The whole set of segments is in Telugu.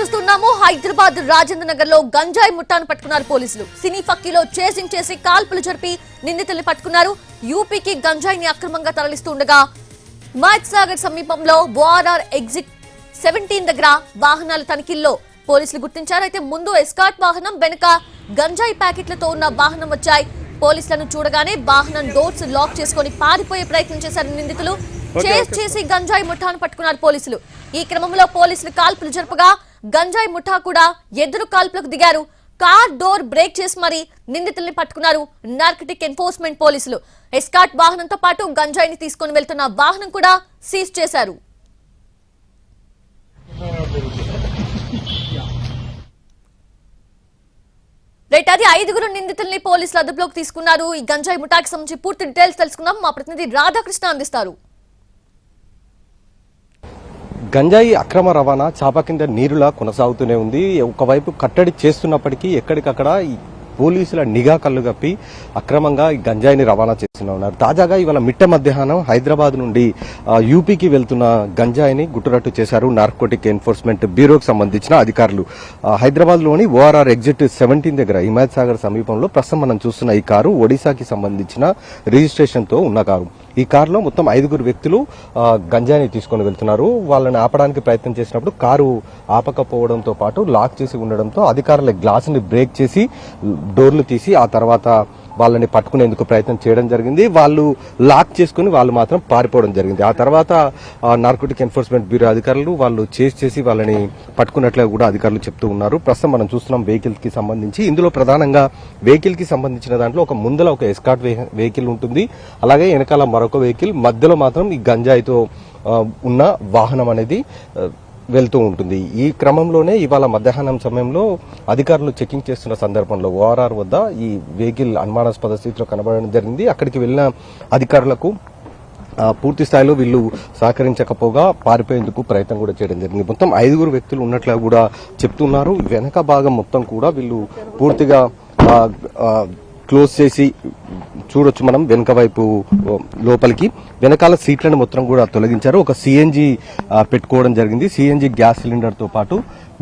హైదరాబాద్ రాజేంద్ర నగర్లో గంజాయి ముఠాను పట్టుకున్నారు పోలీసులు. సినీ ఫక్కీలో చేసింగ్ చేసి కాల్పులు జరిపి నిందితుల్ని పట్టుకున్నారు. యూపీకి గంజాయిని అక్రమంగా తరలిస్తూ ఉండగా మహత్ సాగర్ సమీపంలో బోఆర్ఆర్ ఎగ్జిట్ సెవెంటీన్ దగ్గర వాహనాల తనిఖీల్లో పోలీసులు గుర్తించారు. అయితే ముందు ఎస్కాట్ వాహనం వెనుక గంజాయి ప్యాకెట్లతో ఉన్న వాహనం వచ్చాయి. పోలీసులను చూడగానే వాహనం డోర్స్ లాక్ చేసుకొని పారిపోయే ప్రయత్నం చేశారు నిందితులు. చేసి గంజాయి ముఠాను పట్టుకున్నారు పోలీసులు. ఈ క్రమంలో పోలీసులు కాల్పులు జరపగా గంజాయి ముఠా కూడా ఎదురు కాల్పులకు దిగారు. కార్ డోర్ బ్రేక్ చేసి మరి నిందితుల్ని పట్టుకున్నారు నార్కటిక్ ఎన్ఫోర్స్మెంట్ పోలీసులు. ఎస్కాట్ వాహనంతో పాటు గంజాయిని తీసుకొని వెళ్తున్న వాహనం కూడా సీజ్ చేశారు. రైట్ అది ఐదుగురు నిందితుల్ని పోలీసులు అదుపులోకి తీసుకున్నారు. ఈ గంజాయి ముఠాకి సంబంధించి పూర్తి డీటెయిల్స్ తెలుసుకుందాం. మా ప్రతినిధి రాధాకృష్ణ అందిస్తారు. గంజాయి అక్రమ రవాణా చాప కింద నీరులా కొనసాగుతూనే ఉంది. ఒకవైపు కట్టడి చేస్తున్నప్పటికీ ఎక్కడికక్కడ పోలీసుల నిఘా కళ్ళు కప్పి అక్రమంగా ఈ గంజాయిని రవాణా చేస్తూనే ఉన్నారు. తాజాగా ఇవాళ మిట్ట మధ్యాహ్నం హైదరాబాద్ నుండి యూపీకి వెళ్తున్న గంజాయిని గుట్టురట్టు చేశారు నార్కోటిక్ ఎన్ఫోర్స్మెంట్ బ్యూరోకి సంబంధించిన అధికారులు. హైదరాబాద్లోని హైదరాబాద్లోని ఓఆర్ఆర్ ఎగ్జిట్ సెవెంటీన్ దగ్గర హిమాయత్ సాగర్ సమీపంలో ప్రస్తుతం మనం చూస్తున్న ఈ కారు ఒడిశాకి సంబంధించిన రిజిస్ట్రేషన్తో ఉన్న కారు ఈ కారులో మొత్తం ఐదుగురు వ్యక్తులు గంజాని గంజాయిని తీసుకొని వెళ్తున్నారు. వాళ్ళని ఆపడానికి ప్రయత్నం చేసినప్పుడు కారు ఆపకపోవడంతో పాటు లాక్ చేసి ఉండడంతో అధికారుల గ్లాసుని బ్రేక్ చేసి డోర్లు తీసి ఆ తర్వాత వాళ్ళని పట్టుకునేందుకు ప్రయత్నం చేయడం జరిగింది. వాళ్ళు లాక్ చేసుకుని వాళ్ళు మాత్రం పారిపోవడం జరిగింది. ఆ తర్వాత నార్కోటిక్ ఎన్ఫోర్స్మెంట్ బ్యూరో అధికారులు వాళ్ళు చేసి చేసి వాళ్ళని పట్టుకున్నట్లుగా కూడా అధికారులు చెప్తూ ఉన్నారు. ప్రస్తుతం మనం చూస్తున్నాం వెహికల్కి సంబంధించి. ఇందులో ప్రధానంగా వెహికల్కి సంబంధించిన దాంట్లో ఒక ముందల ఒక ఎస్కాట్ వెహికల్ ఉంటుంది. అలాగే వెనకాల మరొక వెహికల్ మధ్యలో మాత్రం ఈ గంజాయితో ఉన్న వాహనం అనేది వెళ్తూ ఉంటుంది. ఈ క్రమంలోనే ఇవాళ మధ్యాహ్నం సమయంలో అధికారులు చెకింగ్ చేస్తున్న సందర్భంలో ఓఆర్ఆర్ వద్ద ఈ వెహికల్ అనుమానాస్పద స్థితిలో కనబడడం జరిగింది. అక్కడికి వెళ్ళిన అధికారులకు పూర్తి స్థాయిలో వీళ్ళు సహకరించకపోగా పారిపోయేందుకు ప్రయత్నం కూడా చేయడం జరిగింది. మొత్తం ఐదుగురు వ్యక్తులు ఉన్నట్లుగా కూడా చెప్తున్నారు. వెనక భాగం మొత్తం కూడా వీళ్ళు పూర్తిగా క్లోజ్ చేసి చూడొచ్చు మనం వెనక వైపు లోపలికి. వెనకాల సీట్లను మొత్తం కూడా తొలగించారు. ఒక సిఎన్జి పెట్టుకోవడం జరిగింది. సిఎన్జి గ్యాస్ సిలిండర్తో పాటు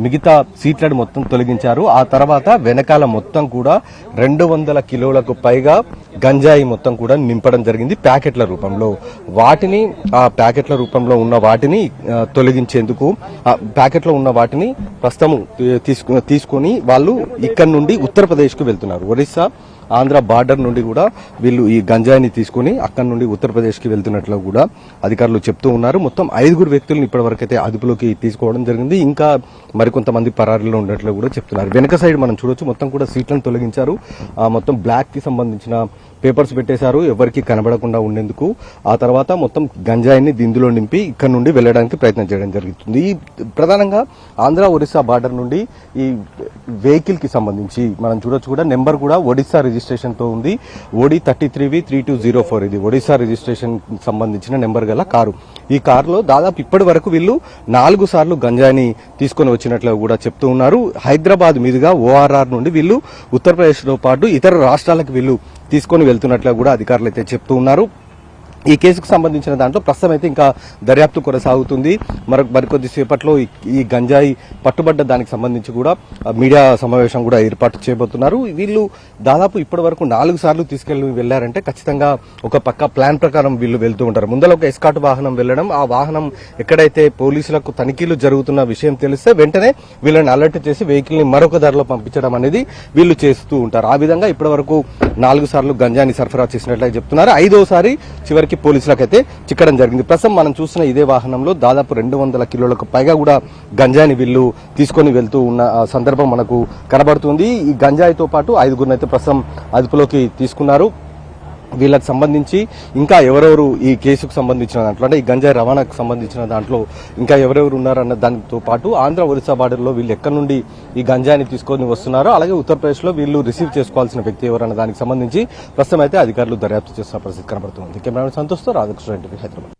మిగతా సీట్లను మొత్తం తొలగించారు. ఆ తర్వాత వెనకాల మొత్తం కూడా రెండు వందల కిలోలకు పైగా గంజాయి మొత్తం కూడా నింపడం జరిగింది ప్యాకెట్ల రూపంలో. వాటిని ఆ ప్యాకెట్ల రూపంలో ఉన్న వాటిని తొలగించేందుకు ఆ ప్యాకెట్లో ఉన్న వాటిని ప్రస్తుతం తీసుకు తీసుకొని వాళ్ళు ఇక్కడ నుండి ఉత్తరప్రదేశ్కు వెళ్తున్నారు. ఒరిస్సా ఆంధ్ర బార్డర్ నుండి కూడా వీళ్ళు ఈ గంజాయిని తీసుకుని అక్కడి నుండి ఉత్తరప్రదేశ్కి వెళ్తున్నట్లు కూడా అధికారులు చెప్తూ ఉన్నారు. మొత్తం ఐదుగురు వ్యక్తులను ఇప్పటివరకు అయితే అదుపులోకి తీసుకోవడం జరిగింది. ఇంకా మరికొంతమంది పరారీలో ఉన్నట్లు కూడా చెప్తున్నారు. వెనక సైడ్ మనం చూడొచ్చు. మొత్తం కూడా సీట్లను తొలగించారు. మొత్తం బ్లాక్కి సంబంధించిన పేపర్స్ పెట్టేశారు. ఎవరికి కనబడకుండా ఉండేందుకు. ఆ తర్వాత మొత్తం గంజాయిని దిందులో నింపి ఇక్కడ నుండి వెళ్ళడానికి ప్రయత్నం చేయడం జరుగుతుంది. ఈ ప్రధానంగా ఆంధ్ర ఒరిస్సా బార్డర్ నుండి ఈ వెహికల్కి సంబంధించి మనం చూడొచ్చు కూడా నెంబర్ కూడా ఒడిస్సా రిజిస్ట్రేషన్తో ఉంది. OD thirty three V three two zero four ఇది. ఒడిస్సా రిజిస్ట్రేషన్ సంబంధించిన నెంబర్ గల కారు. ఈ కారులో దాదాపు ఇప్పటి వరకు వీళ్ళు నాలుగు సార్లు గంజాయిని తీసుకొని వచ్చినట్లు కూడా చెప్తూ ఉన్నారు. హైదరాబాద్ మీదుగా ఓఆర్ఆర్ నుండి వీళ్ళు ఉత్తరప్రదేశ్తో పాటు ఇతర రాష్ట్రాలకు వీళ్ళు తీసుకొని వెళ్తున్నట్లు కూడా అధికారులు అయితే చెప్తూ ఉన్నారు. ఈ కేసుకు సంబంధించిన దాంట్లో ప్రస్తుతం అయితే ఇంకా దర్యాప్తు కొనసాగుతుంది. మరొక మరికొద్ది సేపట్లో ఈ- గంజాయి పట్టుబడ్డ దానికి సంబంధించి కూడా మీడియా సమావేశం కూడా ఏర్పాటు చేయబోతున్నారు. వీళ్ళు దాదాపు ఇప్పటి వరకు నాలుగు సార్లు తీసుకెళ్ళి వెళ్ళారంటే ఖచ్చితంగా ఒక పక్క ప్లాన్ ప్రకారం వీళ్ళు వెళ్తూ ఉంటారు. ముందర ఒక ఎస్కాట్ వాహనం వెళ్ళడం ఆ వాహనం ఎక్కడైతే పోలీసులకు తనిఖీలు జరుగుతున్న విషయం తెలిస్తే వెంటనే వీళ్ళని అలర్ట్ చేసి వెహికల్ని మరొక ధరలో పంపించడం అనేది వీళ్ళు చేస్తూ ఉంటారు. ఆ విధంగా ఇప్పటి వరకు నాలుగు సార్లు గంజాయిని సరఫరా చేసినట్లయితే చెప్తున్నారు. ఐదోసారి చివరికి పోలీసులకైతే చిక్కడం జరిగింది. ప్రస్తుతం మనం చూసిన ఇదే వాహనంలో దాదాపు రెండు వందల కిలోలకు పైగా కూడా గంజాయిని వీళ్ళు తీసుకొని వెళ్తూ ఉన్న సందర్భం మనకు కనబడుతుంది. ఈ గంజాయితో పాటు ఐదుగురిని అయితే ప్రస్తుతం అదుపులోకి తీసుకున్నారు. వీళ్ళకి సంబంధించి ఇంకా ఎవరెవరు ఈ కేసుకు సంబంధించిన దాంట్లో అంటే ఈ గంజాయి రవాణాకు సంబంధించిన దాంట్లో ఇంకా ఎవరెవరు ఉన్నారన్న దానితో పాటు ఆంధ్ర ఒరిస్సా బార్డర్లో వీళ్ళు ఎక్కడి నుండి ఈ గంజాయిని తీసుకొని వస్తున్నారో అలాగే ఉత్తరప్రదేశ్లో వీళ్ళు రిసీవ్ చేసుకోవాల్సిన వ్యక్తి ఎవరన్న దానికి సంబంధించి ప్రస్తుతం అయితే అధికారులు దర్యాప్తు చేస్తున్న పరిస్థితి కనబడుతుంది. కెమెరా సంతోష్తో రాధాకృష్ణ హైదరాబాద్.